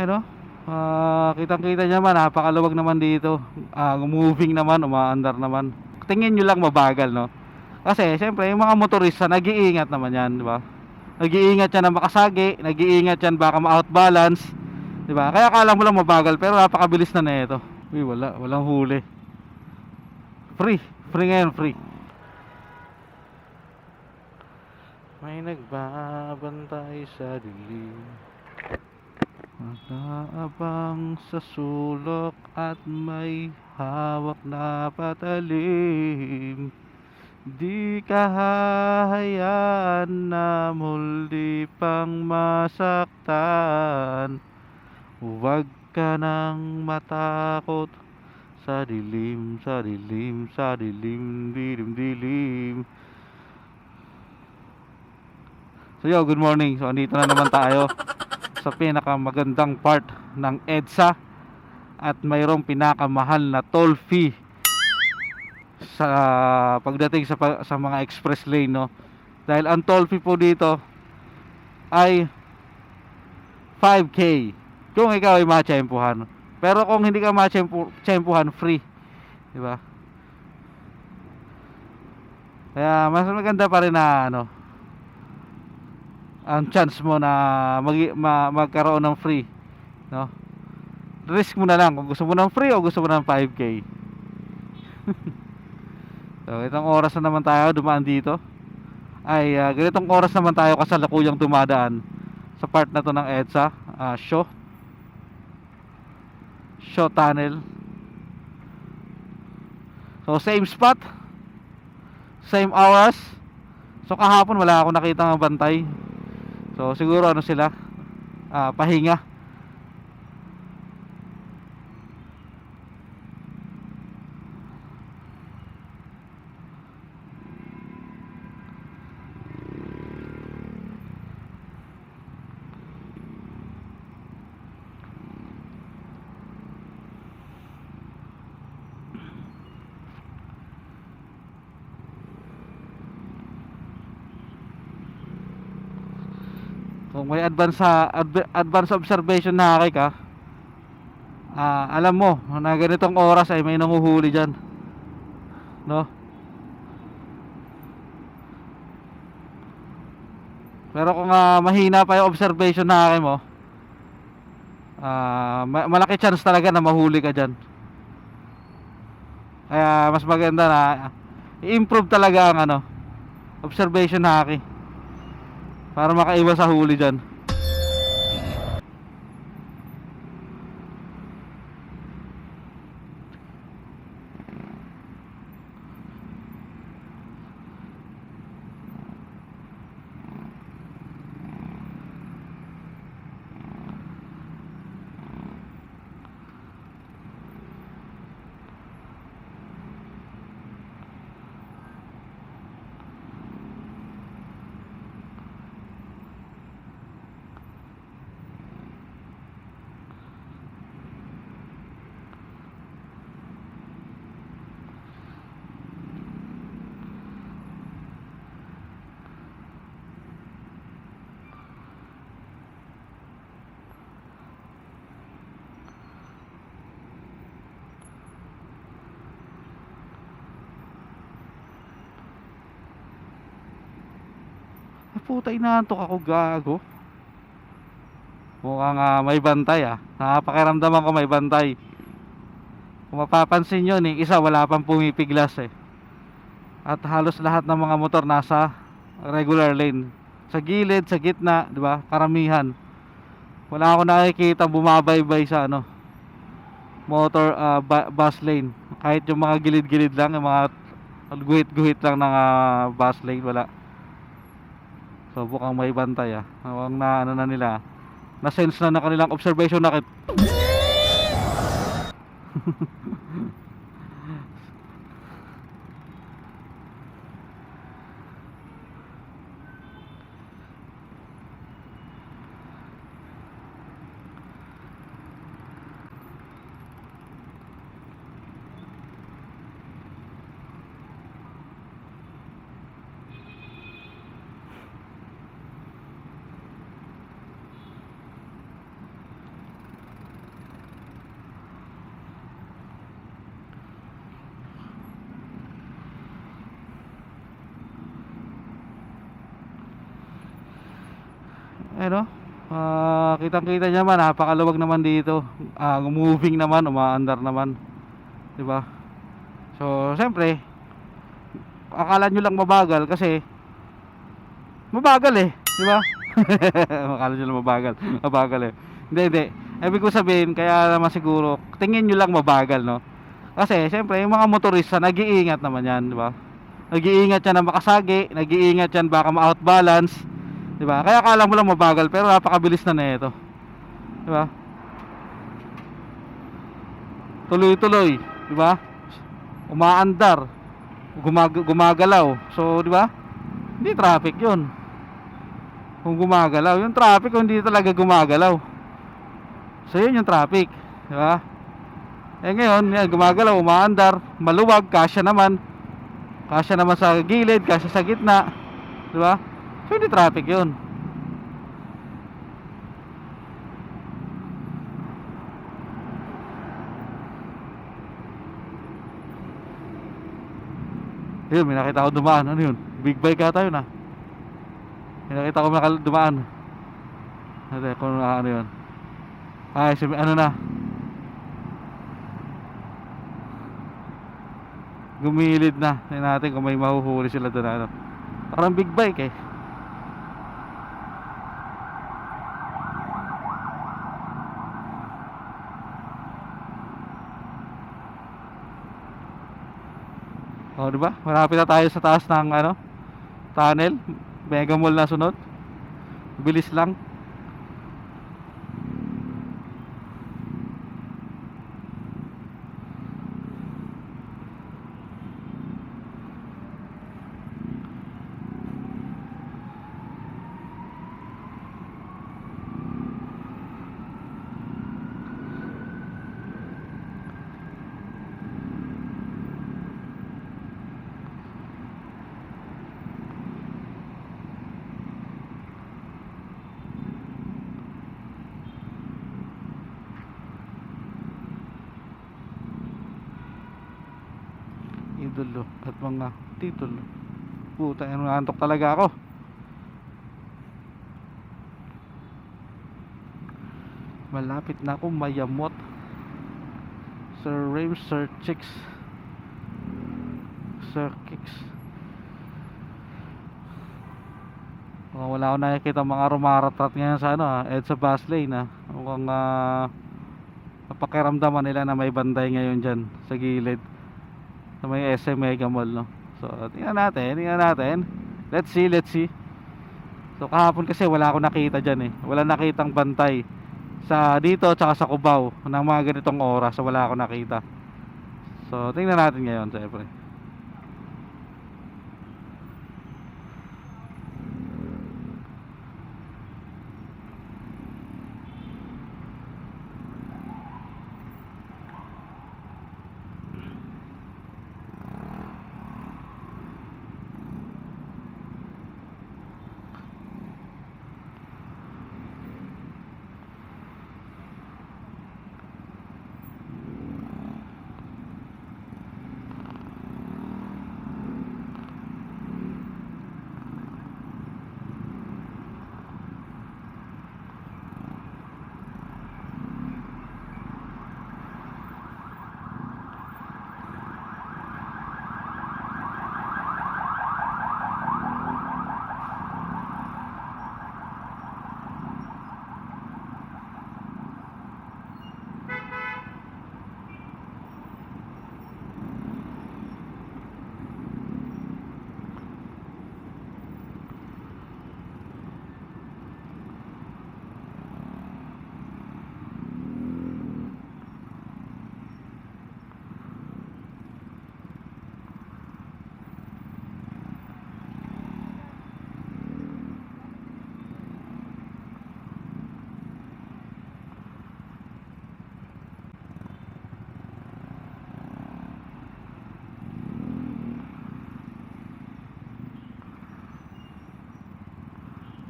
Ayun oh. Ah, kitang-kita naman, napakaluwag naman dito. Ah, moving naman, umaandar naman. Tingin niyo lang mabagal, no? Kasi siyempre, yung mga motorista nag-iingat naman 'yan, di ba? Nag-iingat yan na makasagi, nag-iingat yan baka ma-outbalance, di ba? Kaya akala mo lang mabagal, pero napakabilis na nito. Uy, wala, walang huli. Free, free ngayon, free. May nagbabantay sa dilim. Nakaabang sa sulok at may hawak na patalim. Di ka na muli pang masaktan. Huwag ka nang matakot. Sa dilim, sa dilim, sa dilim, dilim, dilim. So yo, good morning. So andito na naman tayo sa pinakamagandang part ng EDSA at mayroong pinakamahal na toll fee sa pagdating sa sa mga express lane no. Dahil ang toll fee po dito ay 5k kung ikaw ay matsempuhan. Pero kung hindi ka matsempuhan, free. 'Di ba? Kaya mas maganda pa rin na ano, ang chance mo na mag, ma, magkaroon ng free no? Risk mo na lang kung gusto mo ng free o gusto mo ng 5k so itong oras na naman tayo dumaan dito. Ay ah, ganitong oras naman tayo kasalukuyang dumadaan sa part na to ng EDSA ah, show show tunnel. So same spot. Same hours. So kahapon wala ako nakita ng bantay So siguro ano sila? Ah, pahinga. Kung may advance advance observation na ka, ah, alam mo na ganitong oras ay may nanguhuli diyan. No? Pero kung ah, mahina pa yung observation na mo, ah, ma- malaki chance talaga na mahuli ka diyan. Kaya mas maganda na i-improve talaga ang ano, observation na para makaiwas sa huli dyan Ay, puta inaantok ako gago. Mukhang ah, may bantay ah. Nakapakiramdaman ko may bantay. Kung mapapansin nyo ni isa wala pang pumipiglas eh. At halos lahat ng mga motor nasa regular lane. Sa gilid, sa gitna, di ba? Karamihan. Wala ako nakikita bumabaybay sa ano Motor ba- bus lane. Kahit yung mga gilid-gilid lang Yung mga guhit-guhit lang ng ah, bus lane Wala So bukang may bantay ah. Ang na ano na nila. Na sense na na kanilang observation nakit. Ayan o. Ah, kitang-kita niya naman, napakaluwag naman dito. Ah, moving naman, umaandar naman. 'Di ba? So, siyempre, akala nyo lang mabagal kasi mabagal eh, 'di ba? akala nyo lang mabagal, mabagal eh. Hindi, hindi. Ibig ko sabihin, kaya naman siguro, tingin nyo lang mabagal, no? Kasi, siyempre, yung mga motorista, nag-iingat naman yan, di ba? Nag-iingat yan na makasagi, nag-iingat yan baka ma-outbalance, di ba? Kaya akala mo lang mabagal, pero napakabilis na nito. Di ba? Tuloy-tuloy, di ba? Umaandar, gumag- gumagalaw. So, di ba? Hindi traffic 'yun. Kung gumagalaw, yung traffic kung hindi talaga gumagalaw. So, yun yung traffic, di ba? Eh ngayon, yan, gumagalaw, umaandar, maluwag, kasya naman. Kasya naman sa gilid, kasya sa gitna. Di ba? Hindi traffic yun. Yun, may nakita ko dumaan. Ano yun? Big bike ata yun ah. May nakita ko nakal- dumaan. Ano kung ano yun. Ay, si, ano na. Gumilid na. Tingnan natin kung may mahuhuli sila doon. Ano. Parang big bike eh. Oh, di ba? Malapit na tayo sa taas ng ano, tunnel. Mega mall na sunod. Bilis lang. Idolo at mga titulo. Puta, ano antok talaga ako. Malapit na ako mayamot. Sir Rave, Sir Chicks. Sir Kicks. Mukhang wala akong nakikita mga rumaratat ngayon sa ano ah, EDSA bus lane ah. Mukhang ah, napakiramdaman nila na may banday ngayon dyan sa gilid sa may SM Mega Mall no. So tingnan natin, tingnan natin. Let's see, let's see. So kahapon kasi wala akong nakita diyan eh. Wala nakitang bantay sa dito tsaka sa Cubao ng mga ganitong oras. So wala akong nakita. So tingnan natin ngayon, syempre.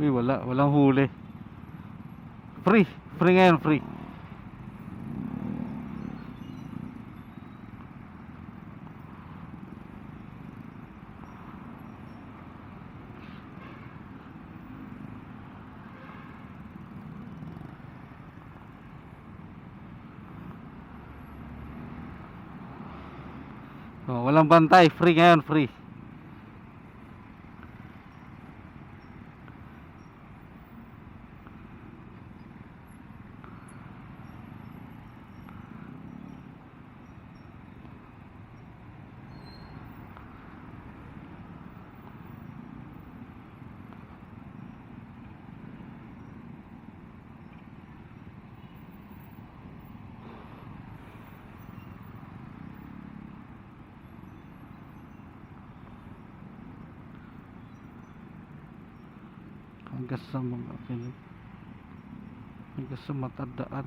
Uy, wala. Walang huli. Free. Free ngayon, free. Oh, walang bantay, free ngayon, free. Hanggang sa mga hanggang sa matandaan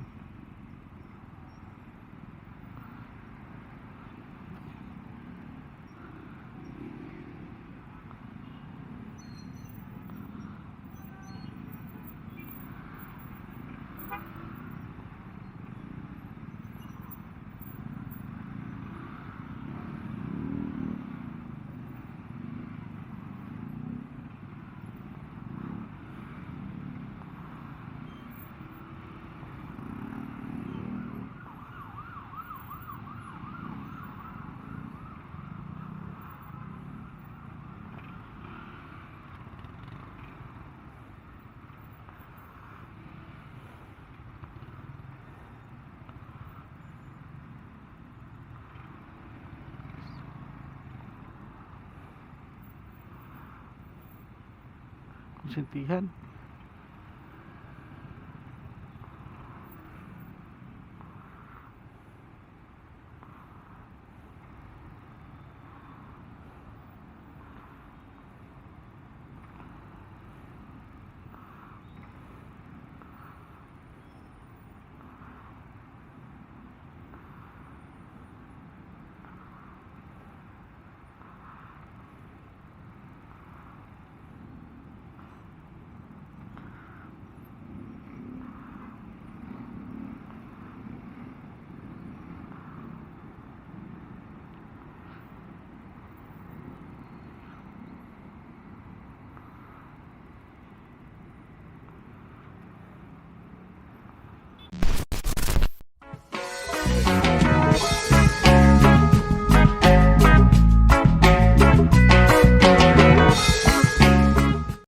konsentihan